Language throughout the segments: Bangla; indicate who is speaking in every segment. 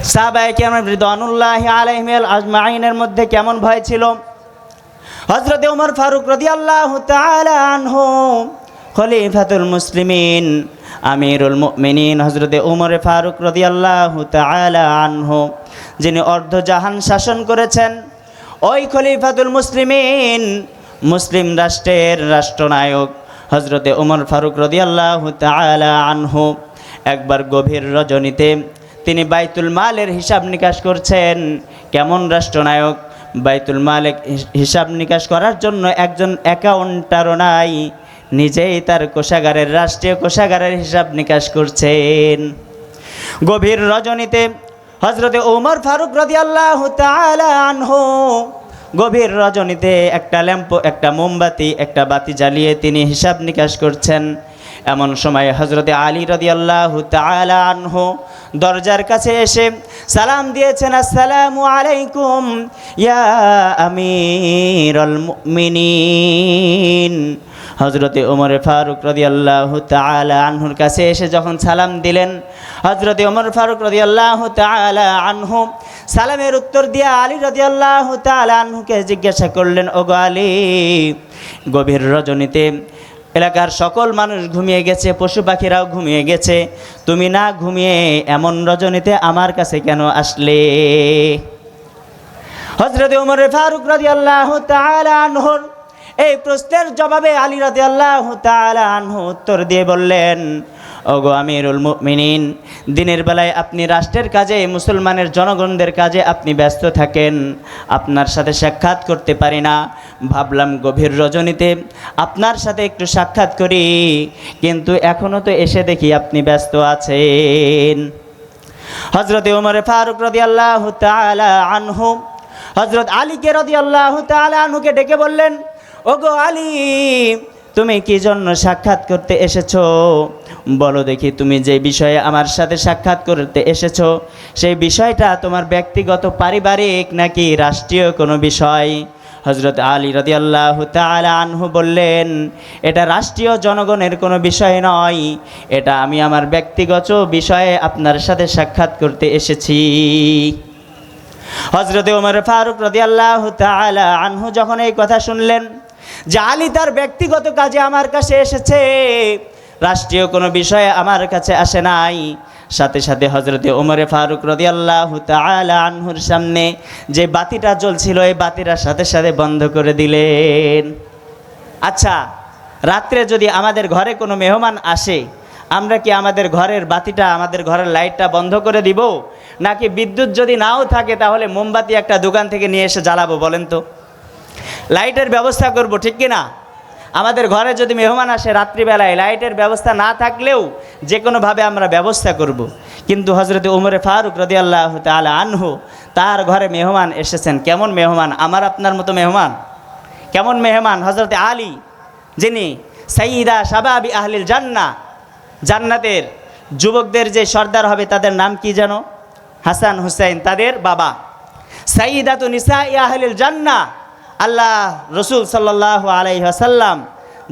Speaker 1: সাহাবায়ে আমার রিদওয়ানুল্লাহি আলাইহিম আজমাইনের মধ্যে কেমন ভয় ছিল? হজরতে উমর ফারুক তাআলা আনহু, খলিফাতুল মুসলিমিন, আমিরুল মুমিনিন হজরতে উমর ফারুক রাদিয়াল্লাহু তাআলা আনহু, যিনি অর্ধজাহান শাসন করেছেন। ওই খলিফাতুল মুসলিমিন, মুসলিম রাষ্ট্রের রাষ্ট্রনায়ক হজরতে উমর ফারুক রাদিয়াল্লাহু তাআলা আনহু, একবার গভীর রজনীতে তিনি বাইতুল মালের হিসাব নিকাশ করছেন। কেমন রাষ্ট্রনায়ক? বাইতুল মালেক হিসাব নিকাশ করার জন্য একজন অ্যাকাউন্টারও নাই। নিজেই তার কোষাগারের, রাষ্ট্রীয় কোষাগারের হিসাব নিকাশ করছেন। গভীর রজনীতে হজরতে ওমর ফারুক রদি আল্লাহ আনহু গভীর রজনীতে একটা ল্যাম্প, একটা মোমবাতি, একটা বাতি জ্বালিয়ে তিনি হিসাব নিকাশ করছেন। এমন সময় হজরতে আলী রদি আল্লাহ আনহু দরজার কাছে এসে সালাম দিয়েছেন, আসসালামু আলাইকুম, ইয়া মুমিনিন। হজরতে ওমর ফারুক রদি আল্লাহ তালা আনহুর কাছে এসে যখন সালাম দিলেন হজরতে ওমর ফারুক রদি আল্লাহ তালা আনহু সালামের উত্তর দিয়ে আলী রদি আল্লাহ তালা আনহুকে জিজ্ঞাসা করলেন, ওগো আলী, গভীর রজনীতে এলাকার সকল মানুষ ঘুমিয়ে গেছে, পশু পাখিরাও ঘুমিয়ে গেছে। তুমি না ঘুমিয়ে এমন রজনীতে আমার কাছে কেন আসলে? হজরত উমর ফারুক রাজি আল্লাহ আনহর এই প্রশ্নের জবাবে আলী রাজি আল্লাহ আনহু উত্তর দিয়ে বললেন ওগো আমিরুল মুমিনিন, দিনের বেলায় আপনি রাষ্ট্রের কাজে, মুসলমানের জনগণদের কাজে আপনি ব্যস্ত থাকেন। আপনার সাথে সাক্ষাৎ করতে পারি না। ভাবলাম গভীর রজনীতে আপনার সাথে একটু সাক্ষাৎ করি, কিন্তু এখনও তো এসে দেখি আপনি ব্যস্ত আছেন। হজরত উমর ফারুক রদি আল্লাহ আনহু হজরত আলীকে রদি আল্লাহ আনহুকে ডেকে বললেন, ওগো আলী তুমি কি জন্য সাক্ষাৎ করতে এসেছ? বলো দেখি তুমি যে বিষয়ে আমার সাথে সাক্ষাৎ করতে এসেছ, সেই বিষয়টা তোমার ব্যক্তিগত পারিবারিক নাকি রাষ্ট্রীয় কোনো বিষয়? হজরত আলী রদি আল্লাহ আনহু বললেন, এটা রাষ্ট্রীয় জনগণের কোনো বিষয় নয়, এটা আমি আমার ব্যক্তিগত বিষয়ে আপনার সাথে সাক্ষাৎ করতে এসেছি। হজরত ওমর ফারুক রদি আল্লাহ আনহু যখন এই কথা শুনলেন যে আলী তার ব্যক্তিগত কাজে আমার কাছে এসেছে। রাষ্ট্রীয় কোনো বিষয়ে আমার কাছে আসে নাই। সাথে সাথে হজরতে ওমরে ফারুক রদি আল্লাহ আনহুর সামনে যে বাতিটা জ্বলছিল, এই বাতিটার সাথে সাথে বন্ধ করে দিলেন। আচ্ছা রাত্রে যদি আমাদের ঘরে কোনো মেহমান আসে, আমরা কি আমাদের ঘরের বাতিটা, আমাদের ঘরের লাইটটা বন্ধ করে দিব? নাকি বিদ্যুৎ যদি নাও থাকে, তাহলে মোমবাতি একটা দোকান থেকে নিয়ে এসে জ্বালাবো, বলেন তো। লাইটের ব্যবস্থা করব, ঠিক কি না আমাদের ঘরে যদি মেহমান আসে রাত্রিবেলায়, লাইটের ব্যবস্থা না থাকলেও যে কোনোভাবে আমরা ব্যবস্থা করব। কিন্তু হজরত উমরে ফারুক রদি আল্লাহ তালা আনহু, তার ঘরে মেহমান এসেছেন। কেমন মেহমান? আমার আপনার মতো মেহমান। কেমন মেহমান? হজরত আলী, যিনি সাইদা সাবাবি আহলিল জান্না জান্নাতের যুবকদের যে সর্দার হবে, তাদের নাম কি যেন? হাসান হুসাইন, তাদের বাবা। সাইদা তো নিসা আহলিল জান্না আল্লাহ রসুল সাল্লাহ আলাইহাসাল্লাম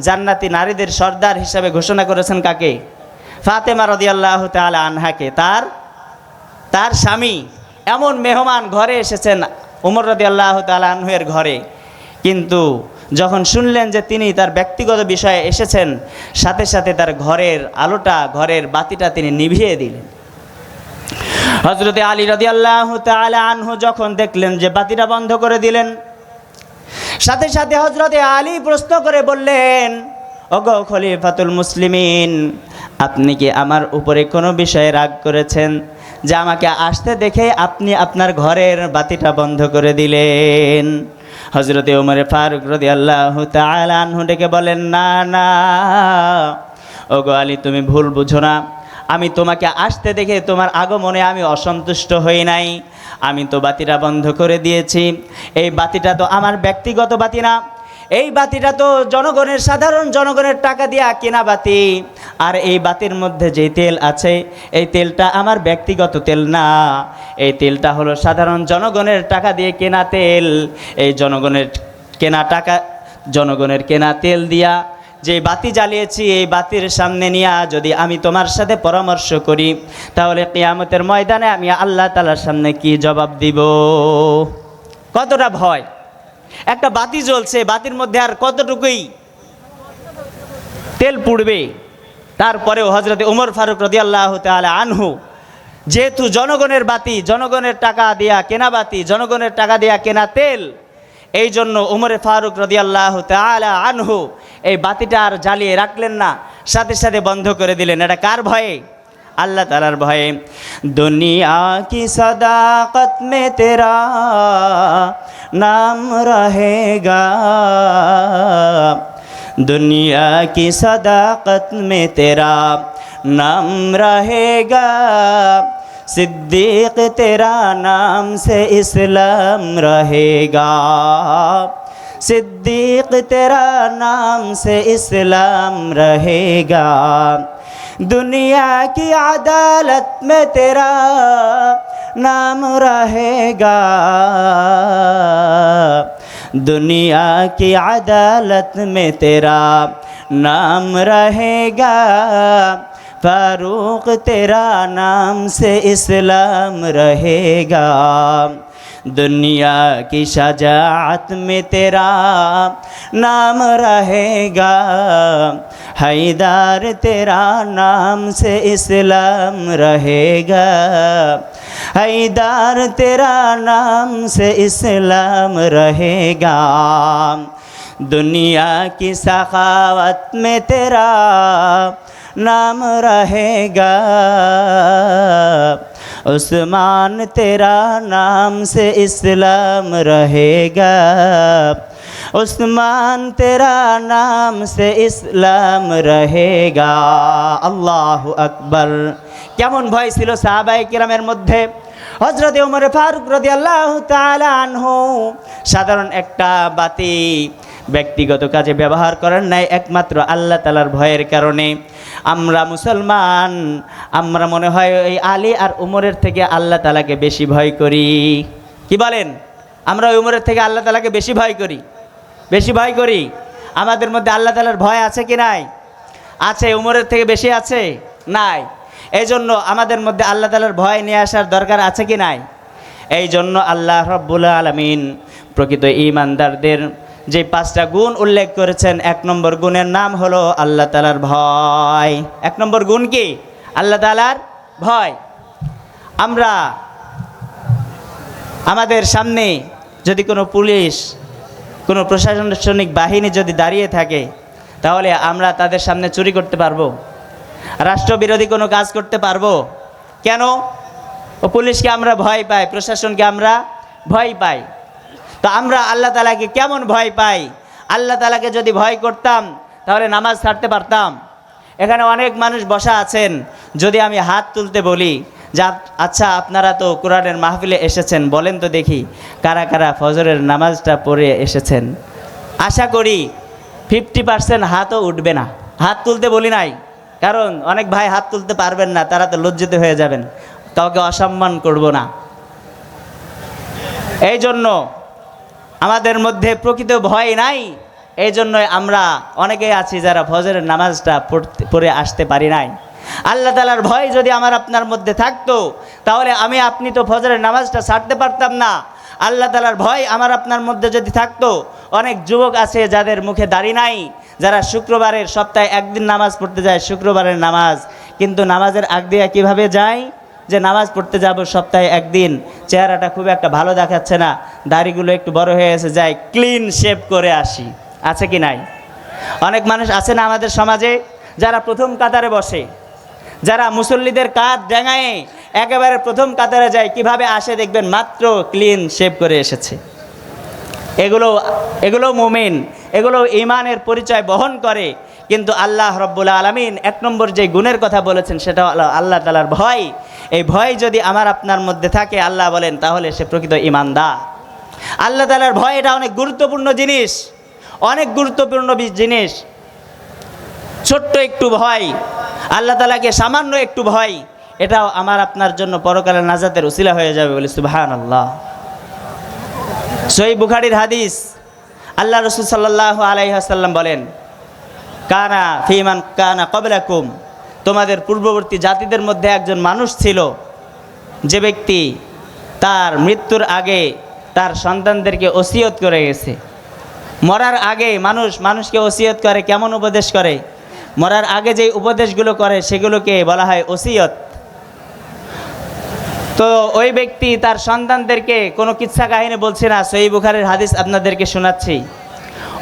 Speaker 1: জান্নাতি নারীদের সর্দার হিসাবে ঘোষণা করেছেন কাকে? ফাতেমা রদি আল্লাহ তালা আনহাকে। তার তার স্বামী এমন মেহমান ঘরে এসেছেন উমর রদি আল্লাহ তালা আনহুয়ের ঘরে। কিন্তু যখন শুনলেন যে তিনি তার ব্যক্তিগত বিষয়ে এসেছেন, সাথে সাথে তার ঘরের আলোটা, ঘরের বাতিটা তিনি নিভিয়ে দিলেন। হজরতে আলী রদি আল্লাহ আনহু যখন দেখলেন যে বাতিটা বন্ধ করে দিলেন সাথে সাথে হজরতে আলী প্রশ্ন করে বললেন, ওগো খলিফাতুল মুসলিমিন, আপনি কি আমার উপরে কোনো বিষয়ে রাগ করেছেন যে আমাকে আসতে দেখে আপনি আপনার ঘরের বাতিটা বন্ধ করে দিলেন? হজরতে উমরে ফারুক রদি আল্লাহ তালানহু ডেকে বলেন না না, ওগো আলী, তুমি ভুল বুঝো না। আমি তোমাকে আসতে দেখে তোমার আগমনে আমি অসন্তুষ্ট হই নাই। আমি তো বাতিটা বন্ধ করে দিয়েছি। এই বাতিটা তো আমার ব্যক্তিগত বাতি না। এই বাতিটা তো জনগণের, সাধারণ জনগণের টাকা দিয়া কেনা বাতি। আর এই বাতির মধ্যে যে তেল আছে, এই তেলটা আমার ব্যক্তিগত তেল না। এই তেলটা হলো সাধারণ জনগণের টাকা দিয়ে কেনা তেল। এই জনগণের কেনা টাকা, জনগণের কেনা তেল দিয়া যে বাতি জ্বালিয়েছি, এই বাতির সামনে নিয়ে যদি আমি তোমার সাথে পরামর্শ করি, তাহলে কিয়ামতের ময়দানে আমি আল্লাহ তালার সামনে কি জবাব দিব? কতটা ভয়? একটা বাতি জ্বলছে, বাতির মধ্যে আর কতটুকুই তেল পুড়বে? তারপরেও হজরতে উমর ফারুক রদি আল্লাহ তালা আনহু, যেহেতু জনগণের বাতি, জনগণের টাকা দেয়া কেনা বাতি, জনগণের টাকা দেয়া কেনা তেল এই জন্য উমরে ফারুক রদিয়াল্লাহ তালা আনহু এই বাতিটা আর জ্বালিয়ে রাখলেন না, সাথে সাথে বন্ধ করে দিলেন। এটা কার ভয়ে? আল্লাহ তালার ভয়ে। দুনিয়া কি সদাকত মে তেরা নাম রহেগা? দুনিয়া কি সদাকত মে তেরা নাম রহেগা? सिद्दीक, तेरा नाम से इस्लाम रहेगा। सिद्दीक, तेरा नाम से इस्लाम रहेगा। दुनिया की अदालत में तेरा नाम रहेगा। दुनिया की अदालत में तेरा नाम रहेगा। फारूक तेरा नाम से इस्लाम रहेगा दुनिया की शजाअत में तेरा नाम रहेगा हैदार तेरा नाम से इस्लाम रहेगा हैदार तेरा नाम से इस्लाम रहेगा दुनिया की सखावत में तेरा नाम रहेगा उस्मान तेरा नाम से इस्लाम रहेगा उस्मान तेरा नाम से ইসলাম रहेगा আল্লাহ আকবর কেমন ভয় ছিল সাহাবাই কিরামের মধ্যে হজরত উমর ফারুক রদি আল্লাহ আনহু সাধারণ একটা বাতি ব্যক্তিগত কাজে ব্যবহার করেন নাই একমাত্র আল্লাহ তালার ভয়ের কারণে। আমরা মুসলমান, আমরা মনে হয় ওই আলী আর উমরের থেকে আল্লাহ তালাকে বেশি ভয় করি। কি বলেন? আমরা ওই উমরের থেকে আল্লাহ তালাকে বেশি ভয় করি। বেশি ভয় করি? আমাদের মধ্যে আল্লাহ তালার ভয় আছে কি নাই? আছে, উমরের থেকে বেশি আছে? নাই। এই জন্য আমাদের মধ্যে আল্লাহ তালার ভয় নিয়ে আসার দরকার আছে কি নাই? এই জন্য আল্লাহ রব্বুল আলমিন প্রকৃত ইমানদারদের যে পাঁচটা গুণ উল্লেখ করেছেন, এক নম্বর গুণের নাম হলো আল্লাহ তালার ভয়। এক নম্বর গুণ কি? আল্লাহ তালার ভয়। আমরা আমাদের সামনে যদি কোনো পুলিশ, কোনো প্রশাসনিক বাহিনী যদি দাঁড়িয়ে থাকে, তাহলে আমরা তাদের সামনে চুরি করতে পারব। রাষ্ট্রবিরোধী কোনো কাজ করতে পারব। কেন? ও পুলিশকে আমরা ভয় পাই, প্রশাসনকে আমরা ভয় পাই। তো আমরা আল্লাহ তালাকে কেমন ভয় পাই? আল্লাহ তালাকে যদি ভয় করতাম, তাহলে নামাজ ছাড়তে পারতাম। এখানে অনেক মানুষ বসা আছেন। যদি আমি হাত তুলতে বলি, যা আচ্ছা আপনারা তো কোরআনের মাহফিলে এসেছেন, বলেন তো দেখি, কারা কারা ফজরের নামাজটা পড়ে এসেছেন? আশা করি ফিফটি পার্সেন্ট হাতও উঠবে না। হাত তুলতে বলি নাই, কারণ অনেক ভাই হাত তুলতে পারবেন না, তারা তো লজ্জিত হয়ে যাবেন। কাউকে অসম্মান করব না। এই জন্য আমাদের মধ্যে প্রকৃত ভয় নাই। এই জন্যই আমরা অনেকেই আছি যারা ফজরের নামাজটা পড়তে পড়ে আসতে পারি নাই। আল্লাহ তালার ভয় যদি আমার আপনার মধ্যে থাকতো, তাহলে আমি আপনি তো ফজরের নামাজটা ছাড়তে পারতাম না। আল্লাহ তালার ভয় আমার আপনার মধ্যে যদি থাকতো, অনেক যুবক আছে যাদের মুখে দাড়ি নাই, যারা শুক্রবারের সপ্তাহে একদিন নামাজ পড়তে যায়, শুক্রবারের নামাজ, কিন্তু নামাজের আগ দিয়ে কীভাবে যায়? যে নামাজ পড়তে যাব সপ্তাহে একদিন, চেহারাটা খুব একটা ভালো দেখাচ্ছে না, দাড়িগুলো একটু বড় হয়ে এসে যায় ক্লিন শেপ করে আসি। আছে কি নাই? অনেক মানুষ আছে না আমাদের সমাজে, যারা প্রথম কাতারে বসে, যারা মুসল্লিদের কাঁধ ডেঙায় একেবারে প্রথম কাতারে যায়, কীভাবে আসে দেখবেন মাত্র ক্লিন শেপ করে এসেছে। এগুলো এগুলো মুমিন, এগুলো ইমানের পরিচয় বহন করে, কিন্তু আল্লাহ রব্বুল আলমিন এক নম্বর যে গুণের কথা বলেছেন সেটা হলো আল্লাহ তালার ভয় এই ভয় যদি আমার আপনার মধ্যে থাকে, আল্লাহ বলেন, তাহলে সে প্রকৃত ইমানদার। আল্লাহ তালার ভয় এটা অনেক গুরুত্বপূর্ণ জিনিস, অনেক গুরুত্বপূর্ণ জিনিস। ছোট্ট একটু ভয়, আল্লাহ তালাকে সামান্য একটু ভয়, এটাও আমার আপনার জন্য পরকালের নাজাতের উসিলা হয়ে যাবে বলে সুবাহান আল্লাহ সই বুখারির হাদিস, আল্লাহ রসুল সাল্লাহ আলাইহাসাল্লাম বলেন, কানা ফিমান কানা কবলাকুম তোমাদের পূর্ববর্তী জাতিদের মধ্যে একজন মানুষ ছিল। যে ব্যক্তি তার মৃত্যুর আগে তার সন্তানদেরকে ওসিয়ত করে গেছে। মরার আগে মানুষ মানুষকে ওসিয়ত করে, কেমন উপদেশ করে? মরার আগে যে উপদেশগুলো করে, সেগুলোকে বলা হয় ওসিয়ত। তো ওই ব্যক্তি তার সন্তানদেরকে কোনো কিচ্ছা কাহিনী বলছে না, সই বুখারের হাদিস আপনাদেরকে শোনাচ্ছি।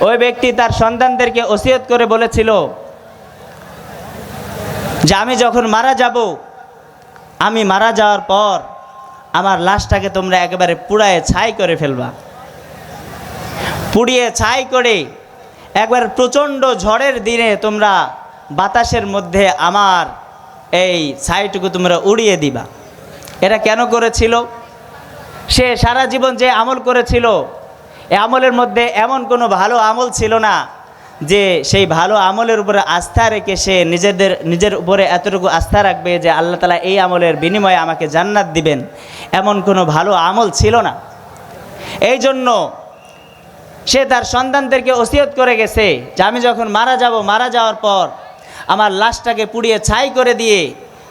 Speaker 1: ওই ব্যক্তি তার সন্তানদেরকে ওসিয়ত করে বলেছিল যে আমি যখন মারা যাব, আমি মারা যাওয়ার পর আমার লাশটাকে তোমরা একেবারে পুড়ায় ছাই করে ফেলবা। পুড়িয়ে ছাই করে একবার প্রচণ্ড ঝড়ের দিনে তোমরা বাতাসের মধ্যে আমার এই ছাইটুকু তোমরা উড়িয়ে দিবা। এটা কেন করেছিল? সে সারা জীবন যে আমল করেছিল, এ আমলের মধ্যে এমন কোনো ভালো আমল ছিল না যে সেই ভালো আমলের উপরে আস্থা রেখে সে নিজেদের, নিজের উপরে এতটুকু আস্থা রাখবে যে আল্লাহ তালা এই আমলের বিনিময়ে আমাকে জান্নাত দিবেন। এমন কোনো ভালো আমল ছিল না। এই জন্য সে তার সন্তানদেরকে ওসিয়ত করে গেছে যে আমি যখন মারা যাব, মারা যাওয়ার পর আমার লাশটাকে পুড়িয়ে ছাই করে দিয়ে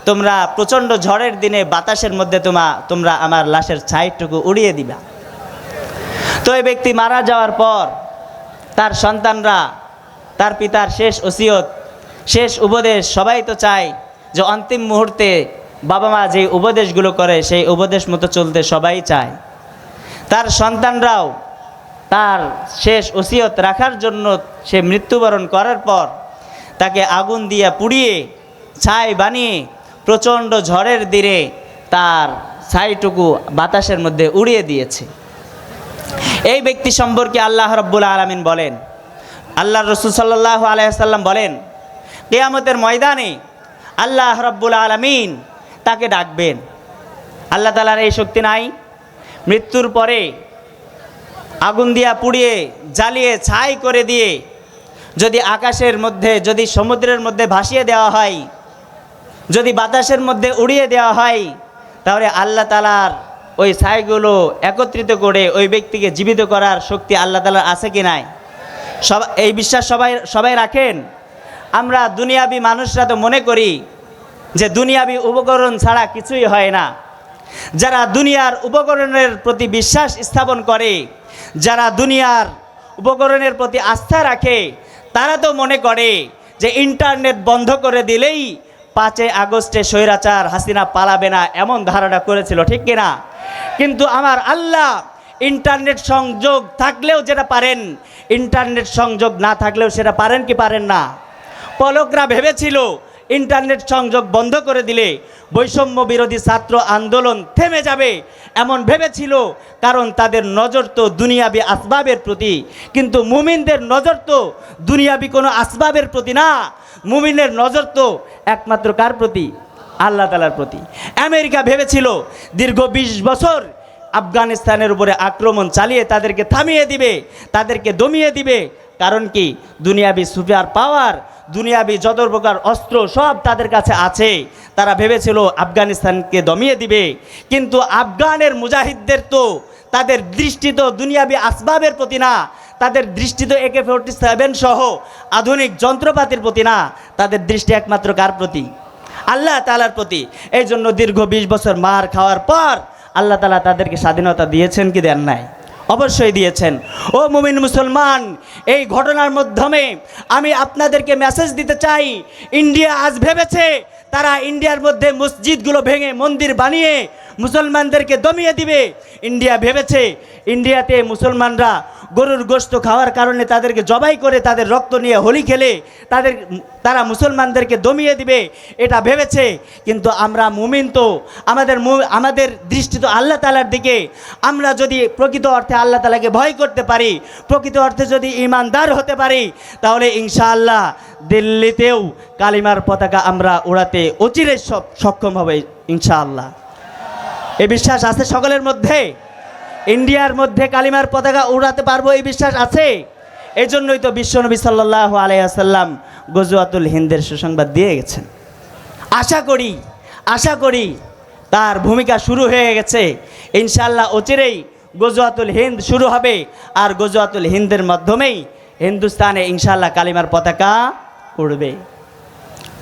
Speaker 1: তোমরা প্রচণ্ড ঝড়ের দিনে বাতাসের মধ্যে তোমা, তোমরা আমার লাশের ছাইটুকু উড়িয়ে দিবা। তো এই ব্যক্তি মারা যাওয়ার পর তার সন্তানরা তার পিতার শেষ ওসিয়ত, শেষ উপদেশ সবাই তো চায় যে অন্তিম মুহূর্তে বাবা মা যে উপদেশগুলো করে, সেই উপদেশ মতো চলতে সবাই চায়। তার সন্তানরাও তার শেষ ওসিয়ত রাখার জন্য সে মৃত্যুবরণ করার পর তাকে আগুন দিয়ে পুড়িয়ে, ছাই বানিয়ে, প্রচণ্ড ঝড়ের দিনে তার ছাইটুকু বাতাসের মধ্যে উড়িয়ে দিয়েছে। এই ব্যক্তি সম্পর্কে আল্লাহ রব্বুল আলমিন বলেন আল্লাহ রসুল সাল্লাহ আলাইসাল্লাম বলেন, কেয়ামতের ময়দানে আল্লাহ রব্বুল আলমিন তাকে ডাকবেন। আল্লাহ তালার এই শক্তি নাই। মৃত্যুর পরে আগুন দিয়া পুড়িয়ে, জ্বালিয়ে, ছাই করে দিয়ে যদি আকাশের মধ্যে, যদি সমুদ্রের মধ্যে ভাসিয়ে দেওয়া হয়, যদি বাতাসের মধ্যে উড়িয়ে দেওয়া হয়, তাহলে আল্লাহ তালার ওই ছাইগুলো একত্রিত করে ওই ব্যক্তিকে জীবিত করার শক্তি আল্লাহ তালার আছে কি নাই? সব, এই বিশ্বাস সবাই সবাই রাখেন। আমরা দুনিয়াবি মানুষরা তো মনে করি যে দুনিয়াবি উপকরণ ছাড়া কিছুই হয় না। যারা দুনিয়ার উপকরণের প্রতি বিশ্বাস স্থাপন করে, যারা দুনিয়ার উপকরণের প্রতি আস্থা রাখে, তারা তো মনে করে যে ইন্টারনেট বন্ধ করে দিলেই পাঁচই আগস্টে স্বৈরাচার হাসিনা পালাবে না, এমন ধারণা করেছিল, ঠিক কিনা? কিন্তু আমার আল্লাহ ইন্টারনেট সংযোগ থাকলেও যেটা পারেন, ইন্টারনেট সংযোগ না থাকলেও সেটা পারেন কি পারেন না? পলকরা ভেবেছিল ইন্টারনেট সংযোগ বন্ধ করে দিলে বৈষম্য বিরোধী ছাত্র আন্দোলন থেমে যাবে এমন ভেবেছিল, কারণ তাদের নজর তো দুনিয়াবি আসবাবের প্রতি। কিন্তু মুমিনদের নজর তো দুনিয়াবি কোনো আসবাবের প্রতি না। মুমিনের নজর তো একমাত্র কার প্রতি? আল্লাহ তালার প্রতি। আমেরিকা ভেবেছিল দীর্ঘ ২০ বছর আফগানিস্তানের উপরে আক্রমণ চালিয়ে তাদেরকে থামিয়ে দিবে, তাদেরকে দমিয়ে দিবে। কারণ কি? দুনিয়াবি সুপার পাওয়ার, দুনিয়াবি যত প্রকার অস্ত্র সব তাদের কাছে আছে। তারা ভেবেছিল আফগানিস্তানকে দমিয়ে দিবে। কিন্তু আফগানের মুজাহিদদের তো তাদের দৃষ্টি তো দুনিয়াবি আসবাবের প্রতি না। তাদের দৃষ্টি তো একে ফোরটি সেভেন সহ আধুনিক যন্ত্রপাতির প্রতি না। তাদের দৃষ্টি একমাত্র কার প্রতি? আল্লাহ তালার প্রতি। এই জন্য দীর্ঘ বিশ বছর মার খাওয়ার পর আল্লাহ তালা তাদেরকে স্বাধীনতা দিয়েছেন কি দেন নাই? অবশ্যই দিয়েছেন। ও মুমিন মুসলমান, এই ঘটনার মাধ্যমে আমি আপনাদেরকে মেসেজ দিতে চাই। ইন্ডিয়া আজ ভেবেছে তারা ইন্ডিয়ার মধ্যে মসজিদগুলো ভেঙে মন্দির বানিয়ে মুসলমানদেরকে দমিয়ে দিবে। ইন্ডিয়া ভেবেছে ইন্ডিয়াতে মুসলমানরা গরুর গোস্ত খাওয়ার কারণে তাদেরকে জবাই করে তাদের রক্ত নিয়ে হোলি খেলে তাদের তারা মুসলমানদেরকে দমিয়ে দিবে, এটা ভেবেছে। কিন্তু আমরা মুমিন তো, আমাদের আমাদের দৃষ্টি তো আল্লাহ তালার দিকে। আমরা যদি প্রকৃত অর্থে আল্লাহ তালাকে ভয় করতে পারি, প্রকৃত অর্থে যদি ইমানদার হতে পারি, তাহলে ইনশাআল্লাহ দিল্লিতেও কালিমার পতাকা আমরা উড়াতে অচিরে সক্ষম হবে ইনশাআল্লাহ। এ বিশ্বাস আছে সকলের মধ্যে? ইন্ডিয়ার মধ্যে কালিমার পতাকা উড়াতে পারব, এই বিশ্বাস আছে? এই জন্যই তো বিশ্বনবী সাল্লাহ আলাইসাল্লাম গজুয়াতুল হিন্দের সুসংবাদ দিয়ে গেছেন। আশা করি আশা করি তার ভূমিকা শুরু হয়ে গেছে। ইনশাল্লাহ অচিরেই গজুয়াতুল হিন্দ শুরু হবে আর গজুয়াতুল হিন্দের মাধ্যমেই হিন্দুস্তানে ইনশাল্লাহ কালিমার পতাকা উড়বে।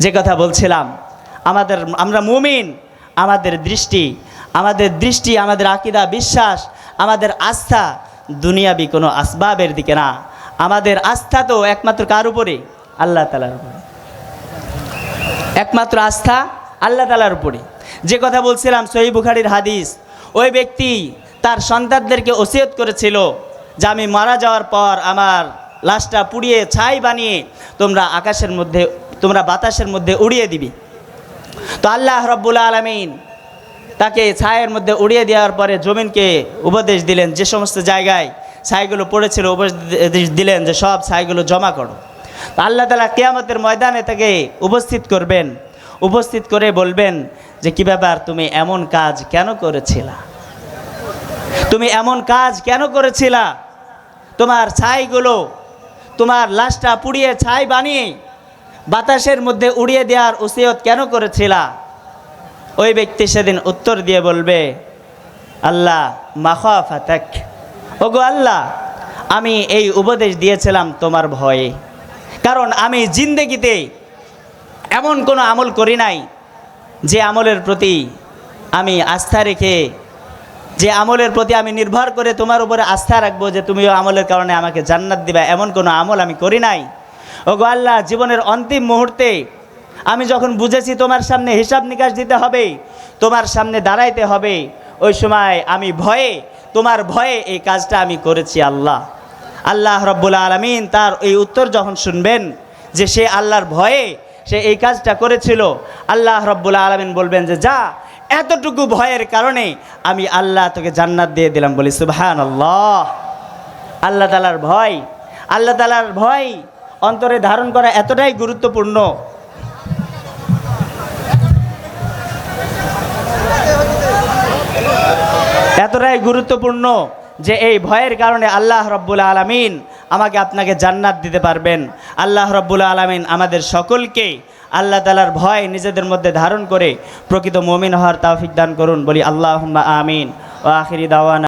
Speaker 1: যে কথা বলছিলাম, আমাদের, আমরা মুমিন, আমাদের দৃষ্টি আমাদের দৃষ্টি, আমাদের আকিদা, বিশ্বাস, আমাদের আস্থা দুনিয়াবি কোনো আসবাবের দিকে না। আমাদের আস্থা তো একমাত্র কার উপরে? আল্লাহ তালার উপরে। একমাত্র আস্থা আল্লাহ তালার উপরে। যে কথা বলছিলাম সহি বুখারির হাদিস, ওই ব্যক্তি তার সন্তানদেরকে ওসিয়ত করেছিল যে আমি মারা যাওয়ার পর আমার লাশটা পুড়িয়ে ছাই বানিয়ে তোমরা আকাশের মধ্যে, তোমরা বাতাসের মধ্যে উড়িয়ে দিবি। তো আল্লাহ রব্বুল আলমিন তাকে ছায়ের মধ্যে উড়িয়ে দেওয়ার পরে জমিনকে উপদেশ দিলেন যে সমস্ত জায়গায় ছাইগুলো পড়েছিল, উপদেশ দিলেন যে সব ছাইগুলো জমা করো। আল্লাহ তালা কেয়ামতের ময়দানে তাকে উপস্থিত করবেন, উপস্থিত করে বলবেন যে কি ব্যাপার, তুমি এমন কাজ কেন করেছিলা? তুমি এমন কাজ কেন করেছিলা? তোমার ছাইগুলো, তোমার লাশটা পুড়িয়ে ছাই বানিয়ে বাতাসের মধ্যে উড়িয়ে দেওয়ার উসিয়ত কেন করেছিলা? ওই ব্যক্তি সেদিন উত্তর দিয়ে বলবে, আল্লাহ মাখা ফাতাক ওগো আল্লাহ, আমি এই উপদেশ দিয়েছিলাম তোমার ভয়ে। কারণ আমি জিন্দেগিতে এমন কোনো আমল করি নাই যে আমলের প্রতি আমি আস্থা রেখে, যে আমলের প্রতি আমি নির্ভর করে তোমার উপরে আস্থা রাখব যে তুমিও আমলের কারণে আমাকে জান্নাত দিবা, এমন কোনো আমল আমি করি নাই। ও গো আল্লাহ, জীবনের অন্তিম মুহূর্তে আমি যখন বুঝেছি তোমার সামনে হিসাব নিকাশ দিতে হবে, তোমার সামনে দাঁড়াইতে হবে, ওই সময় আমি ভয়ে তোমার ভয়ে এই কাজটা আমি করেছি আল্লাহ। আল্লাহ রব্বুল আলমিন তার এই উত্তর যখন শুনবেন, যে সে আল্লাহর ভয়ে সে এই কাজটা করেছিল, আল্লাহ রব্বুল আলমিন বলবেন যে, যা, এতটুকু ভয়ের কারণে আমি আল্লাহ তোকে জান্নাত দিয়ে দিলাম। বলি সুবহান আল্লাহ আল্লাহ তালার ভয়, আল্লাহ তালার ভয় অন্তরে ধারণ করা এতটাই গুরুত্বপূর্ণ এতটাই গুরুত্বপূর্ণ যে এই ভয়ের কারণে আল্লাহ রব্বুল আলমিন আমাকে আপনাকে জান্নাত দিতে পারবেন। আল্লাহ রব্বুল আলমিন আমাদের সকলকে আল্লাহ তালার ভয় নিজেদের মধ্যে ধারণ করে প্রকৃত মমিন হওয়ার তাওফিক দান করুন। বলি আল্লাহ আমিন। ও আখিরি দাওয়ানা।